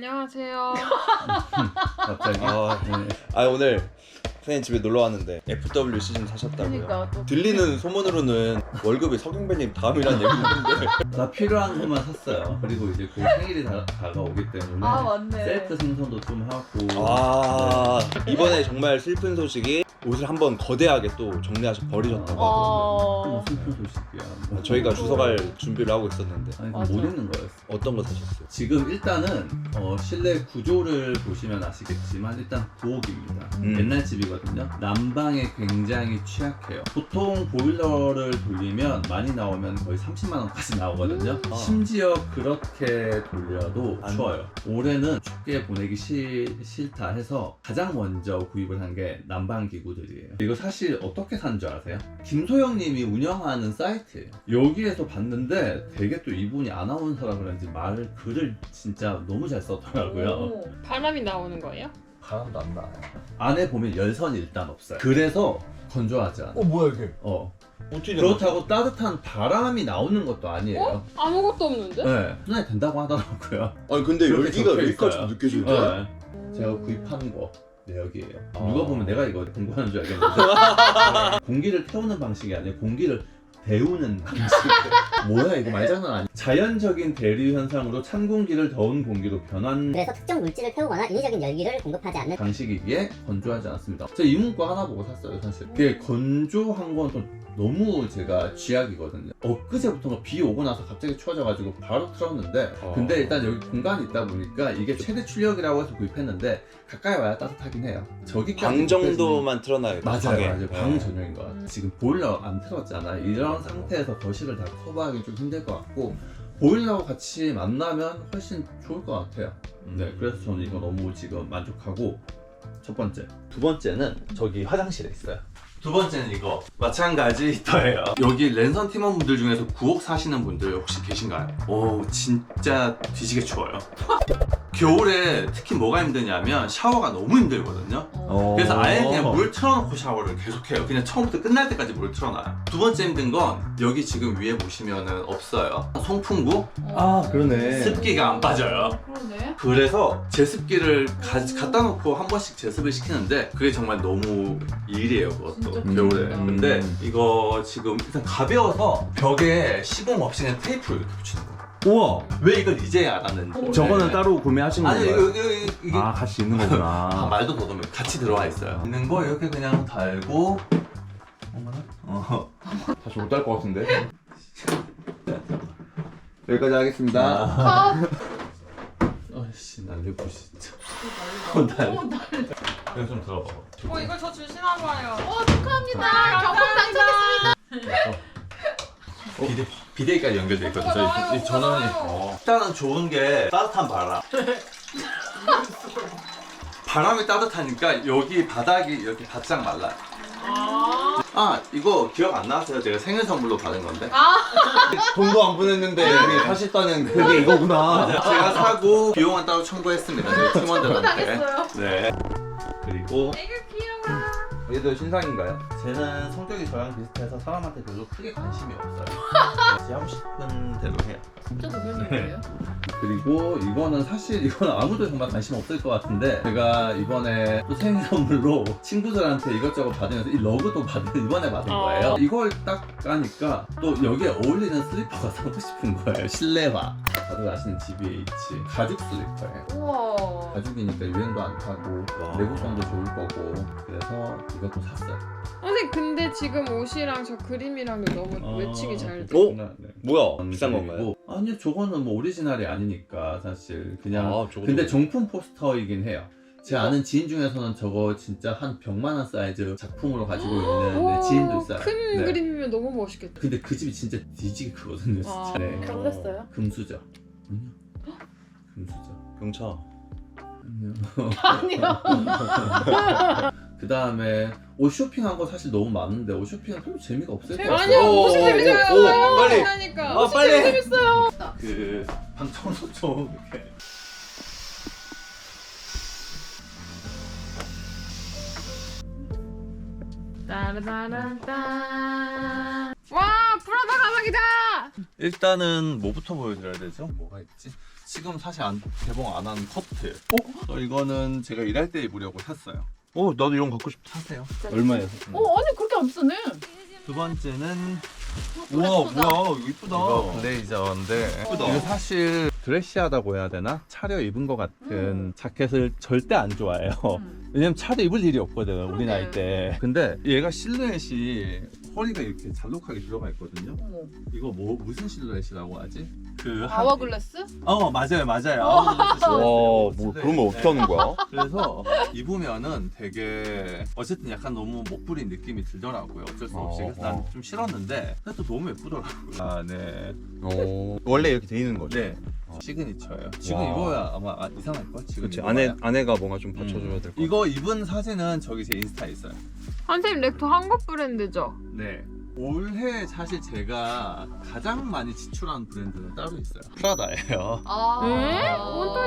안녕하세요. 갑자기. 아, 네. 아 오늘 선생님 집에 놀러 왔는데 FW 시즌 사셨다고요. 그러니까 또 들리는 소문으로는 월급이 석영배님 다음이라는 얘기 듣는데 나 필요한 것만 샀어요. 그리고 이제 그 생일이 다, 다가오기 때문에 아, 맞네. 셀프 생선도 좀 하고. 아 이번에 정말 슬픈 소식이 옷을 한번 거대하게 또 정리하셔 버리셨다고 어. 뭐 슬픈 소식이야. 뭐. 저희가 주워갈 준비를 하고 있었는데 아니 맞아. 못 있는 거였어. 어떤 거 사셨어요? 지금 일단은 어, 실내 구조를 보시면 아시겠지만 일단 부엌입니다. 음. 옛날 집이거든요. 난방에 굉장히 취약해요. 보통 보일러를 돌리면 많이 나오면 거의 30만 원까지 나오거든요. 아. 심지어 그렇게 돌려도 안- 추워요. 올해는 춥게 보내기 싫, 싫다 해서 가장 먼저 구입을 한 게 난방 기구들이에요. 이거 사실 어떻게 산 줄 아세요? 김소영님이 운영하는 사이트예요. 여기에서 봤는데 되게 또 이분이 아나운서라 그런지 말을 글을 진짜 너무 잘 썼더라고요. 오. 바람이 나오는 거예요? 바람도 안 나요. 안에 보면 열선이 일단 없어요. 그래서 건조하지 않아. 뭐야 이게? 어. 어떻게 그렇다고 따뜻한 바람이 나오는 것도 아니에요. 어? 아무것도 없는데? 네. 순환이 된다고 하더라고요. 아니 근데 그렇게 열기가 적혀 여기까지 있어요. 느껴지는데? 네. 제가 구입한 거 내역이에요. 아. 누가 보면 내가 이거 공부하는 줄 알겠는데 공기를 태우는 방식이 아니라 공기를 방식. 뭐야 이거 말장난 아니야. 자연적인 대류 현상으로 찬 공기를 더운 공기로 변환 그래서 특정 물질을 태우거나 인위적인 열기를 공급하지 않는 방식이기에 건조하지 않습니다. 제가 이 문구 하나 보고 샀어요, 사실. 이게 건조한 건또 너무 제가 쥐약이거든요. 엊그제부터가 비 오고 나서 갑자기 추워져가지고 바로 틀었는데, 어. 근데 일단 여기 공간이 있다 보니까 이게 최대 출력이라고 해서 구입했는데, 가까이 와야 따뜻하긴 해요. 저기까지. 방 정도만 틀어놔요. 맞아요, 방에. 맞아요. 방 네. 전용인 것 같아요. 음. 지금 보일러 안 틀었잖아. 이런 상태에서 거실을 다 커버하기 좀 힘들 것 같고, 보일러하고 같이 만나면 훨씬 좋을 것 같아요. 네, 그래서 저는 이거 너무 지금 만족하고 첫 번째. 두 번째는 저기 화장실에 있어요. 두 번째는 이거 마찬가지 히터예요. 여기 랜선 팀원분들 중에서 구옥 사시는 분들 혹시 계신가요? 오 진짜 뒤지게 추워요. 겨울에 특히 뭐가 힘드냐면 샤워가 너무 힘들거든요. 어. 그래서 아예 그냥 물 틀어놓고 샤워를 계속해요. 그냥 처음부터 끝날 때까지 물 틀어놔요. 두 번째 힘든 건 여기 지금 위에 보시면은 없어요. 송풍구 아 그러네. 습기가 안 빠져요. 그러네. 그래서 제습기를 가, 갖다 놓고 한 번씩 제습을 시키는데 그게 정말 너무 일이에요 그것도 진짜 겨울에 음. 근데 이거 지금 일단 가벼워서 벽에 시공 없이 그냥 테이프를 이렇게 붙이는 거예요 우와. 왜 이걸 이제 알았는지 저거는 네. 따로 구매하신 아니 건가요? 이거, 이거, 이게 아 같이 있는 아, 거구나. 말도 더듬해 같이 들어와 있어요 있는 거 이렇게 그냥 달고 어머나 어. 다시 못달것 같은데. 여기까지 하겠습니다. 아. 아이씨 날려고 진짜 어, 날 오, 나- 이거 좀 들어봐 어, 이걸 저 주시나 봐요. 어, 축하합니다. 경품 당첨했습니다. 비대, 비대기까지 연결돼 있거든요. 저희 이 전원이. 어. 일단은 좋은 게 따뜻한 바람. 바람이 따뜻하니까 여기 바닥이 이렇게 바짝 말라요. 아. 아 이거 기억 안 나세요? 제가 생일 선물로 받은 건데. 돈도 안 보냈는데 여기 사셨다는 그게 이거구나. 제가 사고 비용은 따로 청구했습니다. 저희 팀원들한테. 당했어요. 네. 그리고 되게 귀여워. 얘도 신상인가요? 쟤는 성격이 저랑 비슷해서 사람한테 별로 크게 관심이 없어요. 제 하고 싶은 대로 해요. 진짜 노면인 거예요? 그리고 이거는 사실 이건 아무도 정말 관심 없을 것 같은데 제가 이번에 또 생일 선물로 친구들한테 이것저것 받으면서 이 러그도 받은 이번에 받은 어. 거예요. 이걸 딱 까니까 또 여기에 어울리는 슬리퍼가 사고 싶은 거예요. 실내화. 다들 아시는 GBH 가죽 슬리퍼예요. 우와. 가죽이니까 유행도 안 타고 와. 내구성도 좋을 거고 그래서 이것도 샀어요. 선생님 근데 지금 옷이랑 저 그림이랑도 너무 어, 매칭이 잘 돼. 어? 네. 뭐야? 비싼 그리고- 건가요? 아니요, 저거는 뭐 오리지널이 아니니까 사실 그냥 아, 저거 근데 좀- 정품 포스터이긴 해요. 제 아는 지인 중에서는 저거 진짜 한 벽만한 사이즈 작품으로 가지고 있는 네, 지인도 있어요. 큰 네. 그림이면 너무 멋있겠다. 근데 그 집이 진짜 뒤지게 크거든요, 진짜. 아, 네. 샀어요? 금수저. 아니요. 금수저. 경차. 아니요. 아니요. 그 다음에 옷 쇼핑한 거 사실 너무 많은데 옷 쇼핑은 별로 재미가 없을 것 같아요. 아니요, 오, 오, 재밌어요. 오, 빨리. 재밌다니까. 아, 빨리. 재밌어요. 그방 청소 좀 이렇게. 와, 프라다 가방이다. 일단은 뭐부터 보여드려야 되죠? 뭐가 있지? 지금 사실 안, 개봉 안 한 커트. 어? 이거는 제가 일할 때 입으려고 샀어요. 어 나도 이런 거 갖고 싶다. 사세요. 얼마예요? 어 아니 그렇게 안 비싸네. 두 번째는 우와 뭐야 이거 이쁘다. 이거 블레이저인데. 이거 사실 드레시하다고 해야 되나? 차려 입은 것 같은 자켓을 절대 안 좋아해요. 음. 왜냐면 차려 입을 일이 없거든 우리. 나이 때. 근데 얘가 실루엣이 허리가 이렇게 잘록하게 들어가 있거든요. 어머. 이거 뭐 무슨 실루엣이라고 하지? 그 한- 아워글라스? 어 맞아요 맞아요. 와 뭐 그런 걸 어떻게 하는 거야? 그래서 입으면은 되게 어쨌든 약간 너무 못 부린 느낌이 들더라고요. 어쩔 수 없이 어, 그래서 난 어. 좀 싫었는데 근데 또 너무 예쁘더라고요. 아 네. 어 원래 이렇게 돼 있는 거죠? 네. 시그니처예요. 지금 와. 입어야 아마 아, 이상할 걸. 지금 그렇지 입어야. 아내 아내가 뭔가 좀 음. 받쳐줘야 될 거. 이거 입은 사진은 저기 제 인스타에 있어요. 선생님 렉토 한국 브랜드죠? 네. 올해 사실 제가 가장 많이 지출한 브랜드는 따로 있어요. 프라다예요. 아. 에? 혼토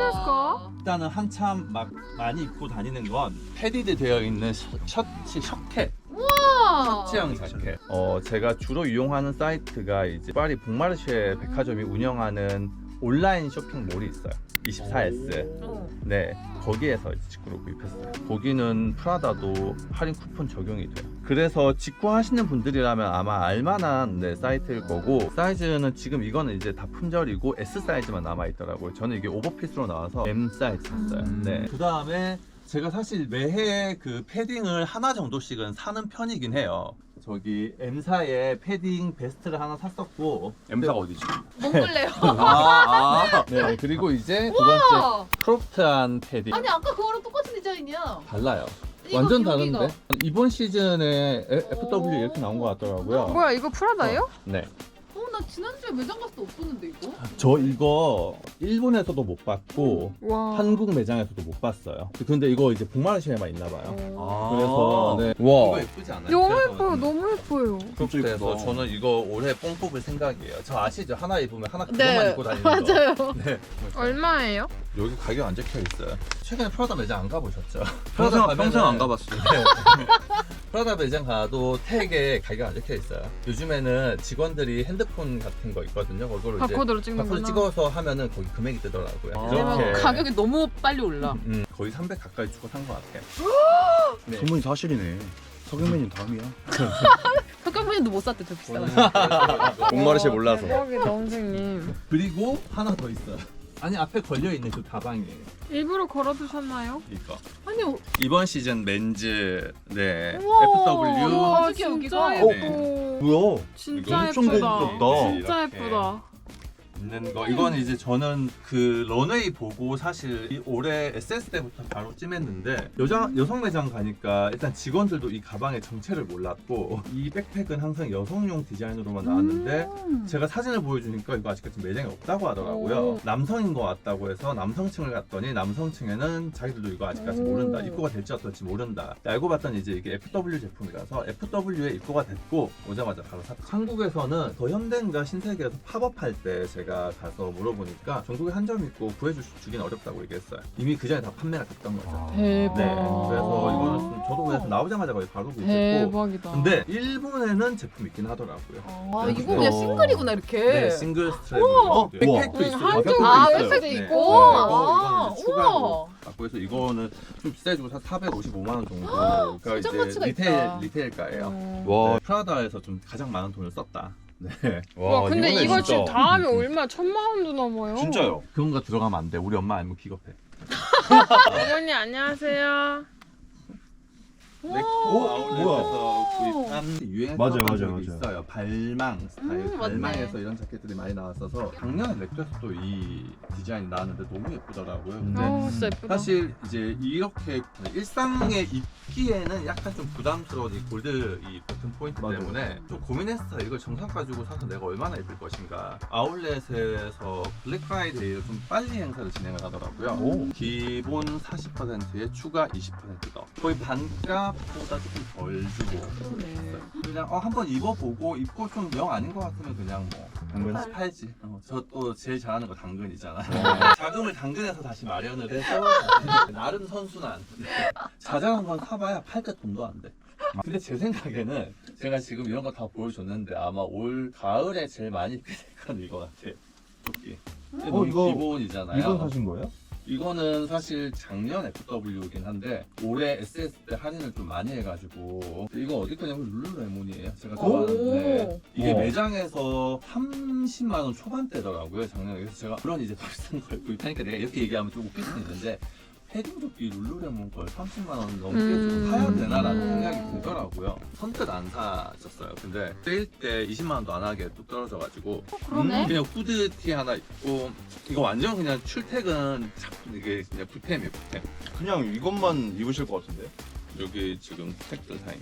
일단은 한참 막 많이 입고 다니는 건 패디드 되어 있는 셔, 셔츠 셔켓. 아. 셔츠형 자켓. 어, 제가 주로 이용하는 사이트가 이제 파리 봉마르쉐 백화점이 운영하는 온라인 쇼핑몰이 있어요. 24S. 어. 네, 거기에서 직구로 구입했어요. 거기는 프라다도 할인 쿠폰 적용이 돼요. 그래서 직구하시는 분들이라면 아마 알만한 네, 사이트일 거고 사이즈는 지금 이거는 이제 다 품절이고 S 사이즈만 남아 있더라고요. 저는 이게 오버핏으로 나와서 M 사이즈 샀어요. 음. 네. 그 다음에 제가 사실 매해 그 패딩을 하나 정도씩은 사는 편이긴 해요. 저기 M사의 패딩 베스트를 하나 샀었고 M사가 어디지? 몽글레요. 아, 아. 네, 그리고 이제 두 번째 와. 크롭트한 패딩 아니 아까 그거랑 똑같은 디자인이야. 달라요. 이거, 완전 여기가. 다른데? 이번 시즌에 에- FW 이렇게 나온 것 같더라고요. 뭐야 이거 프라다예요? 네. 어, 나 지난주에 매장 갔을 때 없었는데 이거? 저 이거 일본에서도 못 봤고 와. 한국 매장에서도 못 봤어요. 근데 이거 이제 북마르시에만 있나 봐요. 어. 그래서 네. 와. 이거 예쁘지 않아요? 너무 예뻐요. 너무 예뻐요. 그래서. 저는 이거 올해 뽕 뽑을 생각이에요. 저 아시죠? 하나 입으면 하나 네, 입고 다니는 거. 맞아요. 네. 얼마예요? 여기 가격 안 적혀 있어요. 최근에 프라다 매장 안 가보셨죠? 평생 평생 안 가봤어. 프라다 매장 가도 택에 가격 안 적혀 있어요. 요즘에는 직원들이 핸드폰 같은 거 있거든요. 그걸 이제 바코드로 바코드 찍는구나. 찍어서 하면은 거기 금액이 뜨더라고요. 아. 이렇게 가격이 너무 빨리 올라. 음, 거의 300 가까이 주고 산 것 같아요. 네. 소문이 사실이네. 석유맨님 다음이야. 석경민도 못 샀대 더 비싸. 목마르쉐 몰라서. 대박이다 선생님. 그리고 하나 더 있어요. 아니 앞에 걸려 있는 그 가방이에요. 일부러 걸어두셨나요? 이거 아니 어, 이번 시즌 맨즈 네 우와. FW 우와. 와 진짜 여기가? 예뻐. 뭐야? 진짜 엄청 예쁘다. 고급다. 진짜 이렇게. 예쁘다. 있는 거. 이건 이제 저는 그 런웨이 보고 사실 이 올해 SS 때부터 바로 찜했는데 여자 여성 매장 가니까 일단 직원들도 이 가방의 정체를 몰랐고 이 백팩은 항상 여성용 디자인으로만 나왔는데 음. 제가 사진을 보여주니까 이거 아직까지 매장에 없다고 하더라고요. 오. 남성인 것 같다고 해서 남성층을 갔더니 남성층에는 자기들도 이거 아직까지 오. 모른다. 입고가 될지 어떨지 모른다. 알고 봤더니 이제 이게 FW 제품이라서 FW에 입고가 됐고 오자마자 바로 샀죠. 한국에서는 더 현대인가 신세계에서 팝업할 때 제가 가서 물어보니까 전국에 한 점 있고 구해주긴 어렵다고 얘기했어요. 이미 그 전에 다 판매가 됐던 거죠. 대박. 네. 그래서 이거는 좀 저도 그래서 나오자마자 거의 바로 구입했고 대박이다. 근데 일본에는 제품 있긴 하더라고요. 아 네. 이거 그냥 어. 싱글이구나 이렇게. 네, 싱글 스트랩. 우와. 백팩도 응, 있어요. 한쪽 백팩도 아 있어요. 웹팩도 네. 있고. 네, 아, 이거 이거는 추가로 우와. 갖고 해서 이거는 좀 비싸지고 455만 원 정도. 그러니까 진짜 가치가 있다. 리테일 리테일가예요. 어. 와. 네, 프라다에서 좀 가장 많은 돈을 썼다. 네. 와 근데 이번에 이거 진짜- 지금 다 하면 얼마? 천만 원도 넘어요. 진짜요? 그런 거 들어가면 안 돼. 우리 엄마 알면 기겁해. 어머니 안녕하세요. 렉토 오, 아울렛에서 구입한 유행했던 맞아요, 적이 맞아요, 맞아요. 있어요. 발망 스타일. 음, 맞네. 발망에서 이런 자켓들이 많이 나왔어서 작년에 렉토에서도 이 디자인이 나왔는데 너무 예쁘더라고요. 근데 어 진짜 예쁘다. 사실 이제 이렇게 일상에 입기에는 약간 좀 부담스러운 이 골드 이 버튼 포인트 맞아요. 때문에 좀 고민했어요. 이걸 정상 가지고 사서 내가 얼마나 입을 것인가. 아울렛에서 블랙 프라이데이를 좀 빨리 행사를 진행을 하더라고요. 오. 기본 40%에 추가 20% 더. 거의 반 값보다 조금 덜 주고. 그러네. 그냥 어, 한번 입어보고 입고 좀 영 아닌 것 같으면 그냥 뭐 당근? 팔지. 어, 저또 제일 잘하는 거 당근이잖아. 어. 자금을 당근에서 다시 마련을 해서 나름 선순환. 자잘한 건 사봐야 팔 때 돈도 안 돼. 근데 제 생각에는 제가 지금 이런 거 다 보여줬는데 아마 올 가을에 제일 많이 입게 될 건 이거 같아. 조끼. 어, 이거- 기본이잖아요. 이건 사신 거예요? 이거는 사실 작년 FW이긴 한데 올해 SS 때 할인을 좀 많이 해가지고 이거 어디 거냐면 룰루레몬이에요. 제가 좋아하는데 이게 우와. 매장에서 30만 원 초반대더라고요 작년에 그래서 제가 그런 이제 비싼 걸 구입하니까 내가 이렇게 얘기하면 좀 웃길 수 있는데 패딩 조끼 룰루레몬 걸 30만 원 넘게 음. 좀 사야 되나라는 음. 생각이 들더라고요. 선뜻 안 사셨어요. 근데 세일 때 20만 원도 안 하게 뚝 떨어져가지고 그러네. 그냥 후드티 하나 입고 이거 완전 그냥 출퇴근 착 이게 그냥 불템이에요 불템 그냥 이것만 입으실 것 같은데. 여기 지금 택들 사인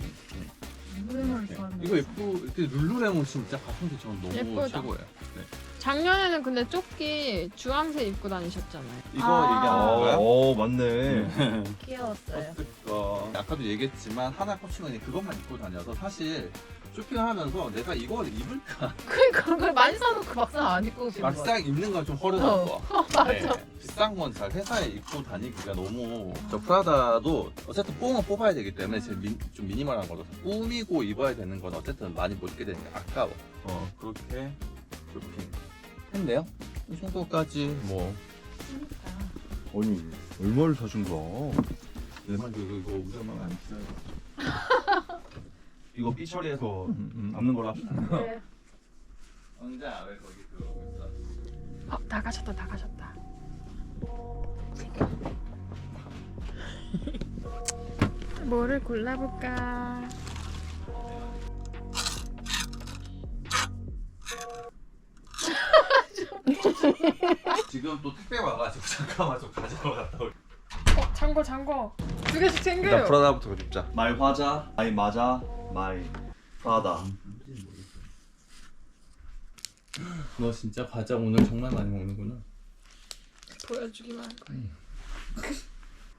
룰루레몬 네. 좋아하는 이거 예쁘 이렇게 룰루레몬 진짜 가성비 저는 너무 예쁘다. 최고예요 네. 작년에는 근데 조끼 주황색 입고 다니셨잖아요. 이거 아. 얘기하는 거야? 어, 맞네. 귀여웠어요. 거 아까도 얘기했지만 하나 꽂히면 그것만 입고 다녀서 사실 쇼핑을 하면서 내가 이걸 입을까 그러니까 그걸 많이 사놓고 막상 안 입고 오시는 거야. 막상 입는 건 좀 허름한 어. 거 네. 비싼 건 잘 회사에 입고 다니기가 너무 저 프라다도 어쨌든 뽕은 뽑아야 되기 때문에 제일 미, 좀 미니멀한 거로 꾸미고 입어야 되는 건 어쨌든 많이 못 입게 되니까 아까워 어 그렇게 쇼핑 했네요 이 정도까지 뭐 아니, 얼마를 사신 거야? 내만 이거 이거 우산만 안 써요 이거 삐 처리해서 음, 남는 거라. 네. 언제야 왜 거기 들어오고 있어 어, 다 가셨다, 다 가셨다. 뭐를 골라볼까? 지금 또 택배 와가지고 잠깐만 좀 가지러 갔다 올 어, 잠궈, 잠궈. 두 개씩 챙겨요. 일단 프라다부터 입자. 말 화자, 마이 맞아, 마이 프라다. 너 진짜 과자 오늘 정말 많이 먹는구나 보여주기만 할 거예요.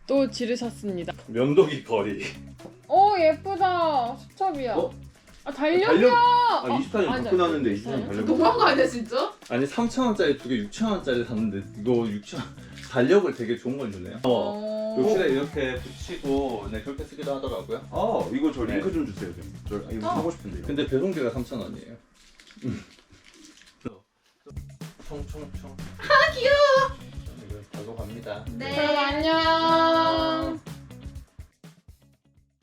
또 지르셨습니다. 면도기 거리. 오 예쁘다. 수첩이야. 어? 아 달력이야. 달력? 어, 아, 24년 아니, 갖고 나왔는데 아니, 24년 달력. 너무한 거 아니야 진짜? 아니 3,000원짜리 두 개 6,000원짜리 샀는데 이거 6,000원 달력을 되게 좋은 걸 주네요 어. 어. 욕실에 이렇게 붙이고 네 그렇게 쓰기도 하더라고요 아, 이거 저 링크 네. 좀 주세요. 좀. 저 이거 어. 사고 싶은데. 근데 배송비가 3,000원이에요 총총총 아 귀여워 이거 가고 갑니다 네. 그럼 안녕.